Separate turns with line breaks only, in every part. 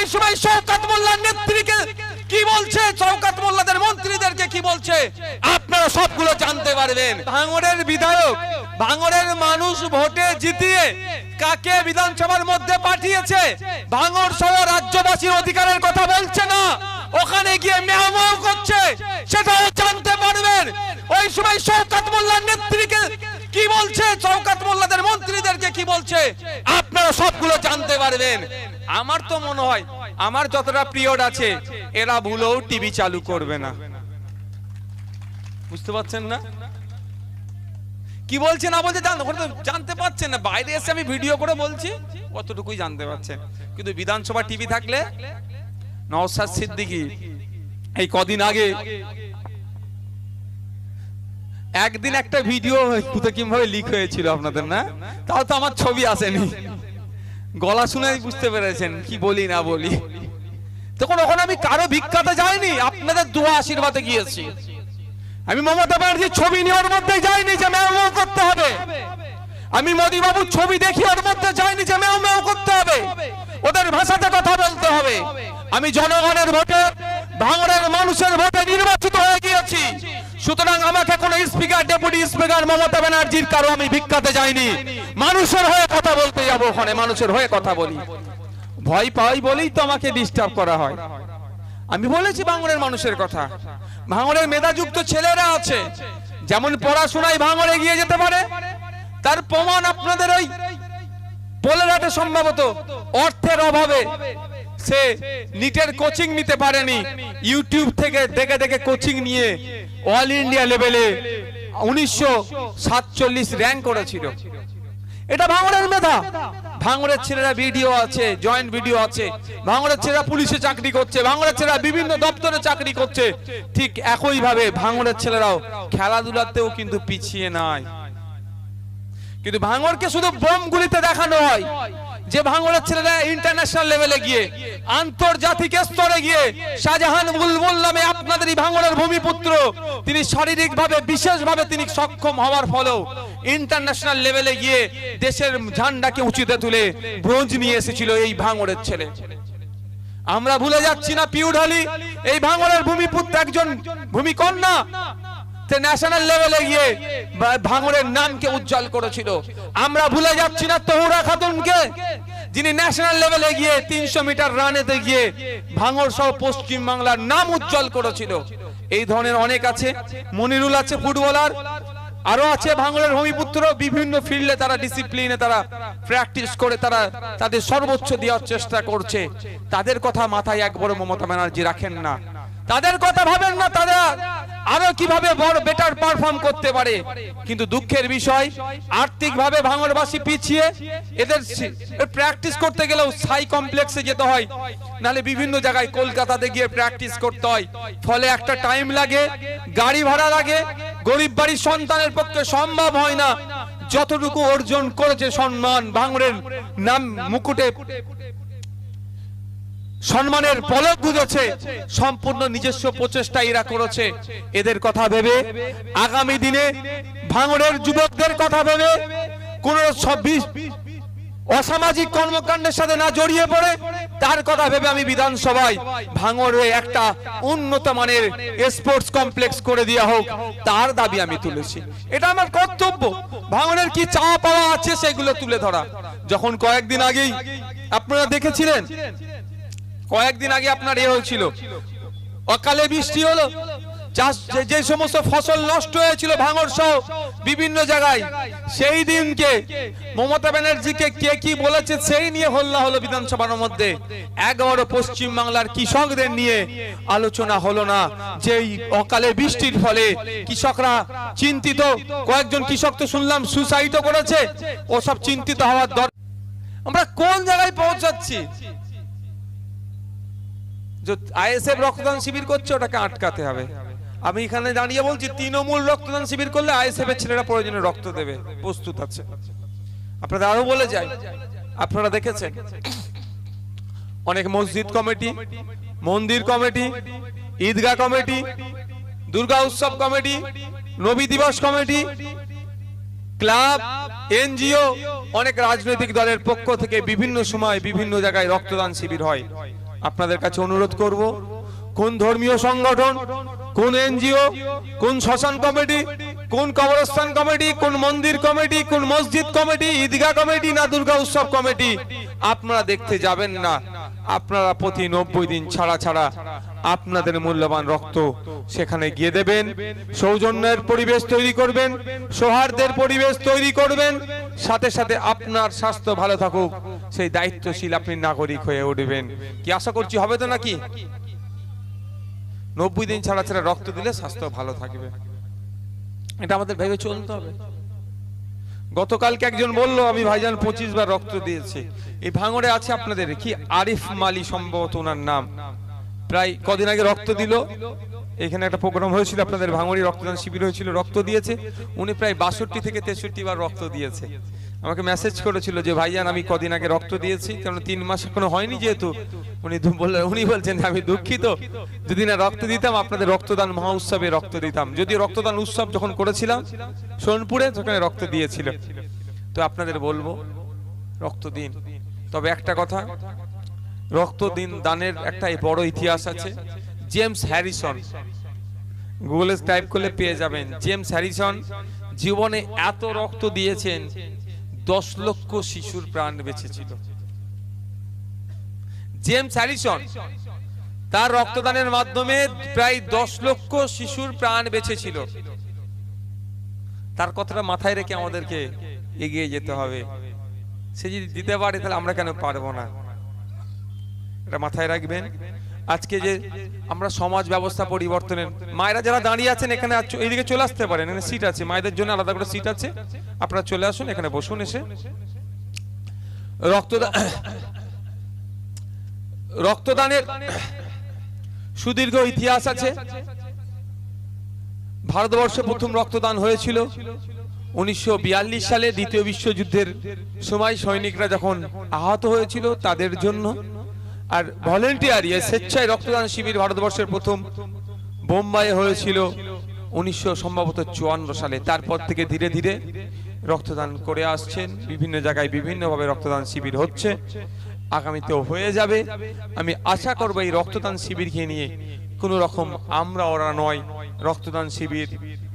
ওই সময় শওকাত মোল্লার নেত্রীকে কি বলছে? শওকাত মোল্লাদের মন্ত্রীদেরকে কি বলছে? আপনারা সবগুলো জানতে পারবেন। ভাঙড়ের বিধায়ক, ভাঙড়ের মানুষ ভোটে জিতিয়ে কাকে বিধানসভার মধ্যে পাঠিয়েছে? ভাঙড় সহ রাজ্যবাসীর অধিকারের কথা বলছে না। ওখানে গিয়ে মেহমাও করছে, সেটাও জানতে পারবেন। ওই সময় শওকাত মোল্লার নেত্রীকে কি বলছে? শওকাত কি বলছে, আপনারা সবগুলো জানতে পারবেন। আমার তো মনে হয়, আমার যতটা পিরিয়ড আছে, এরা ভুলেও টিভি চালু করবে না। বুঝতে পারছেন না? কি বলছে না বলছে জানতে পারছেন না। বাইরে এসে আমি ভিডিও করে বলছি, অতটুকুই জানতে পারছেন। কিন্তু বিধানসভা টিভি থাকলে নওসাদ সিদ্দিকী, এই কদিন আগে একদিন একটা ভিডিও কোথায় কীভাবে লিক হয়েছিল আপনাদের, না? তাও তো আমার ছবি আসেনি। গলা শুনে বুঝতে পেরেছেন, কি বলি, না বলি। তখন ওখানে আমি কারও ভিক্ষাতে যাইনি, আপনাদের দোয়া আশীর্বাদে গিয়েছি। আমি মমতা ব্যানার্জির ছবি নেওয়ার মধ্যে যাইনি যে ম্যাও করতে হবে। আমি মোদী বাবুর ছবি দেখি, ওর মধ্যে যাইনি যে ম্যাও ম্যাও করতে হবে। ওদের ভাষাতে কথা বলতে হবে। আমি জনগণের ভোটে ভাঙড়ের মানুষের ভোটে নির্বাচিত হয়ে গিয়েছি। সুতরাং আমাকে কোনো স্পিকার, ডেপুটি স্পিকার মমতা ব্যানার্জির কারও আমি ভিক্ষাতে যাইনি। মানুষের হয়ে কথা বলতে যাব ওখানে, মানুষের হয়ে কথা বলি। ভয় পাই বলেই তো আমাকে ডিস্টার্ব করা হয়। আমি বলেছি ভাঙড়ের মানুষের কথা। ভাঙড়ের মেধাযুক্ত ছেলেরা আছে। যেমন পড়াশোনায় ভাঙড়ে গিয়ে যেতে পারে, তার প্রমাণ আপনাদের ওই পোলেরাটে সম্ভবত অর্থের অভাবে সে নিটের কোচিং নিতে পারেনি। ইউটিউব থেকে দেখে দেখে কোচিং নিয়ে অল ইন্ডিয়া লেভেলে উনিশশো সাতচল্লিশ র্যাঙ্ক করেছিল। এটা ভাঙড়ের মেধা। ভাঙড়ের ছেলেরা ভিডিও আছে জয়েন্ট ভিডিও আছে। ভাঙড়ের ছেলেরা পুলিশে চাকরি করছে, ভাঙড়ের ছেলেরা বিভিন্ন দপ্তরে চাকরি করছে। ঠিক একই ভাবে ভাঙড়ের ছেলেরাও খেলাধুলাতেও কিন্তু পিছিয়ে নাই। কিন্তু ভাঙড়কে শুধু বোম গুলিতে দেখানো হয়। যে ভাঙড়ের ছেলেরা ইন্টারন্যাশনাল লেভেলে গিয়ে, আন্তর্জাতিক স্তরে গিয়ে শাহজাহান বুলবুল নামে আপনাদের এই ভাঙড়ের ভূমিপুত্র, তিনি শারীরিকভাবে, বিশেষভাবে তিনি সক্ষম হওয়ার ফলেও ইন্টারন্যাশনাল লেভেলে গিয়ে দেশের ঝান্ডাকে উঁচুতে তুলে ব্রোঞ্জ নিয়ে এসেছিল এই ভাঙড়ের ছেলে। আমরা ভুলে যাচ্ছি না পিউঢালি এই ভাঙড়ের ভূমিপুত্র একজন ভূমিকন্যা ন্যাশনাল লেভেলে গিয়ে ভাঙড়ের নামকে উজ্জ্বল করেছিল। আমরা ভুলে যাচ্ছি না তহুরা খাতুনকে, যিনি ন্যাশনাল লেভেলে গিয়ে তিনশো মিটার রানেতে গিয়ে ভাঙড় সহ পশ্চিম বাংলার নাম উজ্জ্বল করেছিল। এই ধরনের অনেক আছে। মনিরুল আছে ফুটবলার, আরও আছে ভাঙড়ের ভূমিপুত্র। বিভিন্ন ফিল্ডে তারা ডিসিপ্লিনে তারা প্র্যাকটিস করে তারা তাদের সর্বোচ্চ দেওয়ার চেষ্টা করছে। তাদের কথা মাথায় একবারও মমতা ব্যানার্জি রাখেন না। তাদের কথা ভাবেন না তারা। আরও কীভাবে বড় বেটার পারফর্ম করতে পারে? কিন্তু দুঃখের বিষয় আর্থিক ভাবে ভাঙড়বাসী পিছিয়ে, এদের প্র্যাকটিস করতে গেলেও সাই কমপ্লেক্সে যেতে হয়। নালে বিভিন্ন জায়গায় কলকাতাতে গিয়ে প্র্যাকটিস করতে হয়। ফলে একটা টাইম লাগে, গাড়ি ভাড়া লাগে, গরিব বাড়ির সন্তানের পক্ষে সম্ভব হয় না। যতটুকু অর্জন করেছে সম্মান ভাঙরের নাম মুকুটে সম্মানের পলক গুজেছে, সম্পূর্ণ নিজস্ব প্রচেষ্টা এরা করেছে। এদের কথা ভেবে আগামী দিনে ভাঙড়ের যুবকদের কথা ভেবে কোন ছাব্বিশ অসামাজিক কর্মকাণ্ডের সাথে না জড়িয়ে পড়ে, তার কথা ভেবে আমি বিধানসভায় ভাঙড়ে একটা উন্নত মানের স্পোর্টস কমপ্লেক্স করে দেওয়া হোক, তার দাবি আমি তুলেছি। এটা আমার কর্তব্য। ভাঙড়ের কি চাওয়া পাওয়া আছে সেগুলো তুলে ধরা। যখন কয়েকদিন আগেই আপনারা দেখেছিলেন কয়েকদিন আগে আপনার এ হয়েছিল। অকালে বৃষ্টি হলো, চাষ যে- সমস্ত ফসল নষ্ট হয়েছিল ভাঙর সহ বিভিন্ন জায়গায়, সেই দিনকে মমতা ব্যানার্জিকে কে কি বলেছে সেই নিয়ে হল্লা হলো বিধানসভার মধ্যে। এগারো পশ্চিম বাংলার কৃষকদের নিয়ে আলোচনা হলো না, যেই অকালে বৃষ্টির ফলে কৃষকরা চিন্তিত, কয়েকজন কৃষক তো শুনলাম সুসাইডও করেছে, ওসব চিন্তিত হওয়ার দরকার আমরা কোন জায়গায় পৌঁছাচ্ছি? আইএসএফ রক্তদান শিবির করছে, ওটাকে আটকাতে হবে। আমি এখানে দাঁড়িয়ে বলছি, তৃণমূল রক্তদান শিবির করলে আইএসএফ এর ছেলেরা প্রয়োজনে রক্ত দেবে। প্রস্তুত আছে। আপনাদের আরও বলে যাই। আপনারা দেখেছেন, অনেক মসজিদ কমিটি, মন্দির কমিটি, ঈদগাহ কমিটি, দুর্গা উৎসব কমিটি, নবী দিবস কমিটি, ক্লাব, এনজিও, অনেক রাজনৈতিক দলের পক্ষ থেকে বিভিন্ন সময় বিভিন্ন জায়গায় রক্তদান শিবির হয়। আপনাদের কাছে অনুরোধ করব, কোন ধর্মীয় সংগঠন, কোন এনজিও, কোন শ্মশান কমিটি, কোন কবরস্থান কমিটি, কোন মন্দির কমিটি, কোন মসজিদ কমিটি, ঈদগাহ কমিটি না দুর্গা উৎসব কমিটি, আপনারা দেখতে যাবেন না। আপনারা প্রতি নব্বই দিন ছাড়া ছাড়া আপনাদের মূল্যবান রক্ত সেখানে গিয়ে দেবেন, সৌজন্যের পরিবেশ তৈরি করবেন, সৌহার্দ্যের পরিবেশ তৈরি করবেন, সাথে সাথে আপনার স্বাস্থ্য ভালো থাকুক। সেই দায়িত্বশীল আপনি নাগরিক হয়ে উঠবেন। কি আশা করছি হবে তো নাকি? নব্বই দিন ছাড়া ছাড়া রক্ত দিলে স্বাস্থ্য ভালো থাকবে। এটা আমাদের ভেবে চলতে হবে। গতকালকে একজন বলল আমি ভাইজান পঁচিশ বার রক্ত দিয়েছি। এই ভাঙড়ে আছে আপনাদের কি আরিফ মালি সম্ভবত ওনার নাম? প্রায় কদিন আগে রক্ত দিল। এখানে একটা প্রোগ্রাম হয়েছিল আপনাদের ভাঙড়ি রক্তদান শিবির হয়েছিল রক্ত দিয়েছে। উনি প্রায় বাষট্টি থেকে তেষট্টি বার রক্ত দিয়েছে। আমাকে মেসেজ করেছিল যে, ভাইজান, আমি কদিন আগে রক্ত দিয়েছি কারণ তিন মাস এখনও হয়নি যেহেতু? উনি বললেন উনি বলছেন, আমি দুঃখিত। যদি না রক্ত দিতাম, আপনাদের রক্তদান মহা উৎসবে রক্ত দিতাম। যদি রক্তদান উৎসব যখন করেছিলাম, সোনপুরে সেখানে রক্ত দিয়েছিল তো আপনাদের বলব, রক্ত দিন। তবে একটা কথা, রক্ত দিন দানের একটা বড় ইতিহাস আছে, জেমস হ্যারিসন। গুগলে টাইপ করলে পেয়ে যাবেন, জেমস হ্যারিসন জীবনে এত রক্ত দিয়েছেন দশ লক্ষ শিশুর প্রাণ বেঁচেছিল। জেমস হ্যারিসন তার রক্তদানের মাধ্যমে প্রায় দশ লক্ষ শিশুর প্রাণ বেঁচেছিল। তার কথাটা মাথায় রেখে আমাদেরকে এগিয়ে যেতে হবে। সে যদি দিতে পারে, তাহলে আমরা কেন পারব না? এটা মাথায় রাখবেন। আজকে যে আমরা সমাজ ব্যবস্থা পরিবর্তনের, মায়েরা যারা দাঁড়িয়ে আছেন, এখানে এইদিকে চলে আসতে পারেন, এখানে সিট আছে। মায়েদের জন্য আলাদা করে সিট আছে। আপনারা চলে আসুন, এখানে বসুন এসে। রক্তদান রক্তদানের সুদীর্ঘ ইতিহাস আছে। ভারতবর্ষে প্রথম রক্তদান হয়েছিল উনিশশো বিয়াল্লিশ সালে, দ্বিতীয় বিশ্বযুদ্ধের সময় সৈনিকরা যখন আহত হয়েছিল তাদের জন্য। আর ভলেন্টিয়ার স্বেচ্ছায় রক্তদান শিবির ভারতবর্ষের প্রথম বোম্বাইয়ে হয়েছিল উনিশশো সম্ভবত চুয়ান্ন সালে। তারপর থেকে ধীরে ধীরে রক্তদান করে আসছেন। বিভিন্ন জায়গায় বিভিন্নভাবে রক্তদান শিবির হচ্ছে। আগামীতেও হয়ে যাবে। আমি আশা করব এই রক্তদান শিবিরকে নিয়ে কোনো রকম আমরা ওরা নয়। রক্তদান শিবির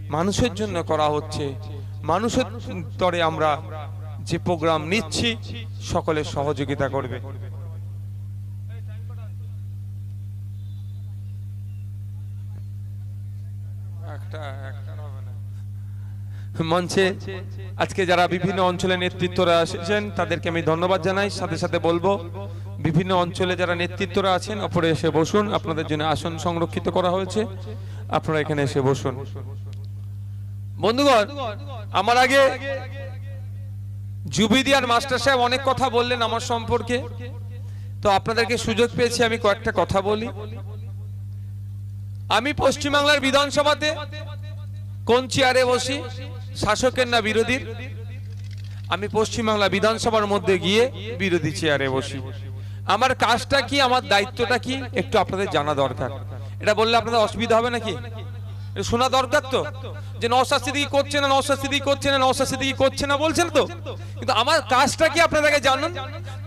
মানুষের জন্য করা হচ্ছে। মানুষের তরে আমরা যে প্রোগ্রাম নিচ্ছি, সকলে সহযোগিতা করবে। একটা একটা। মঞ্চে আজকে যারা বিভিন্ন অঞ্চলে নেতৃত্বরা এসেছেন, তাদেরকে আমি ধন্যবাদ জানাই। সাথে সাথে বলব, বিভিন্ন অঞ্চলে যারা নেতৃত্বরা আছেন অপরে এসে বসুন। আপনাদের জন্য আসন সংরক্ষিত করা হয়েছে। আপনারা এখানে এসে বসুন। বন্ধুগণ, আমার আগে জুবিদি আর মাস্টার সাহেব অনেক কথা বললেন আমার সম্পর্কে। তো আপনাদেরকে সুযোগ পেয়েছি, আমি কয়েকটা কথা বলি। আমি পশ্চিমবাংলার বিধানসভাতে কোন চেয়ারে বসি? শাসকের না বিরোধীর? আমি পশ্চিমবাংলা বিধানসভার মধ্যে গিয়ে বিরোধী চেয়ারে বসি। আমার কাজটা কি, আমার দায়িত্বটা কি, একটু আপনাদের জানা দরকার। এটা বললে আপনাদের অসুবিধা হবে নাকি? শোনা দরকার তো? যে নওশাদ সিদ্দিকী করছে না নওশাদ সিদ্দিকী করছে না নওশাদ সিদ্দিকী করছে না বলছেন তো? কিন্তু আমার কাজটা কি আপনাদেরকে জানুন?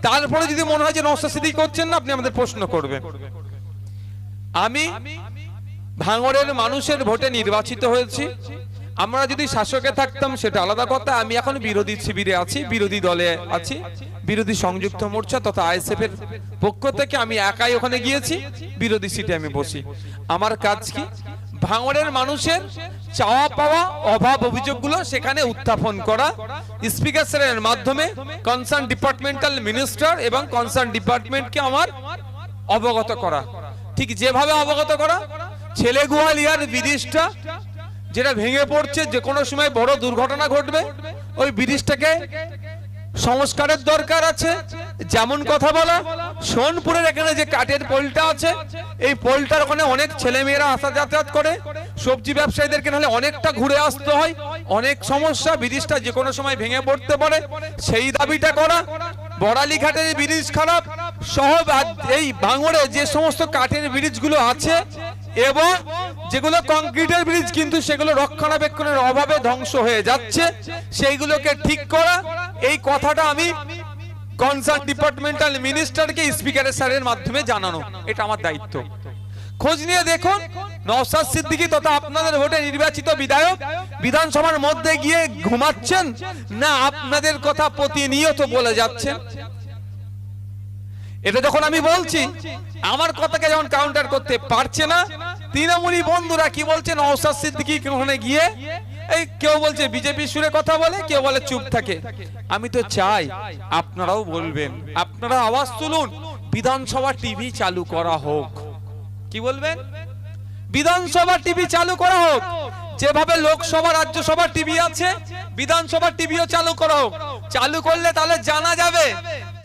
তারপরে যদি মনে হয় যে নওশাদ সিদ্দিকী করছেন না, আপনি আমাদের প্রশ্ন করবেন। আমি ভাঙড়ের মানুষের ভোটে নির্বাচিত হয়েছি। আমরা যদি শাসকে থাকতাম, সেটা আলাদা কথা। আমি এখন বিরোধী শিবিরে আছি, বিরোধী দলে আছি, বিরোধী সংযুক্ত মোর্চা তথা আইএসএফ এর পক্ষ থেকে আমি একাই ওখানে গিয়েছি, বিরোধী সিটে আমি বসি। আমার কাজ কি? ভাঙড়ের মানুষের চাওয়া পাওয়া, অভাব অভিযোগগুলো সেখানে উত্থাপন করা স্পিকার মাধ্যমে কনসার্ন ডিপার্টমেন্টাল মিনিস্টার এবং কনসার্ন ডিপার্টমেন্টকে আমার অবগত করা। ঠিক যেভাবে অবগত করা ছেলে গুয়ালিয়ার ব্রিজটা যেটা ভেঙে পড়ছে, যে কোনো সময় বড় দুর্ঘটনা ঘটবে, ওই ব্রিজটাকে সংস্কারের দরকার আছে। যেমন কথা বলা, সোনপুরের এখানে যে কাঠের পোলটা আছে, এই পোলটার ওখানে অনেক ছেলে মেয়েরা আসা যাতায়াত করে। সবজি ব্যবসায়ীদেরকে নাহলে অনেকটা ঘুরে আসতে হয়। অনেক সমস্যা, ব্রিজটা যে কোনো সময় ভেঙে পড়তে পারে। সেই দাবিটা করা। বড়ালি ঘাটের ব্রিজ খারাপ। সহ এই ভাঙড়ে যে সমস্ত কাঠের ব্রিজগুলো আছে, এবং যেগুলো কংক্রিটের ব্রিজ, কিন্তু সেগুলো রক্ষণাবেক্ষণের অভাবে ধ্বংস হয়ে যাচ্ছে। সেইগুলোকে ঠিক করা। এই কথাটা আমি কনসার্ট ডিপার্টমেন্টাল মিনিস্টারকে, স্পিকারের স্যারের মাধ্যমে জানানো। এটা আমার দায়িত্ব। খোঁজ নিয়ে দেখুন নওসাদ সিদ্দিকী তথা আপনাদের ভোটে নির্বাচিত বিধায়ক বিধানসভার মধ্যে গিয়ে ঘুমাচ্ছেন না আপনাদের কথা প্রতিনিয়ত বলে যাচ্ছেন? এটা যখন আমি বলছি, আমার কথাকে যখন কাউন্টার করতে পারছে না তৃণমূলী বন্ধুরা কি বলছে? নওসাদ সিদ্দিকি ওখানে গিয়ে এই কেউ বলছে, বিজেপি সুরে কথা বলে, কেউ বলে চুপ থাকে। আমি তো চাই আপনারাও বলবেন। আপনারা আওয়াজ তুলুন। বিধানসভা টিভি চালু করা হোক। কি বলবেন? বিধানসভা টিভি চালু করা হোক। যেভাবে লোকসভা, রাজ্যসভা টিভি আছে, বিধানসভা টিভিও চালু করা হোক। চালু করলে তাহলে জানা যাবে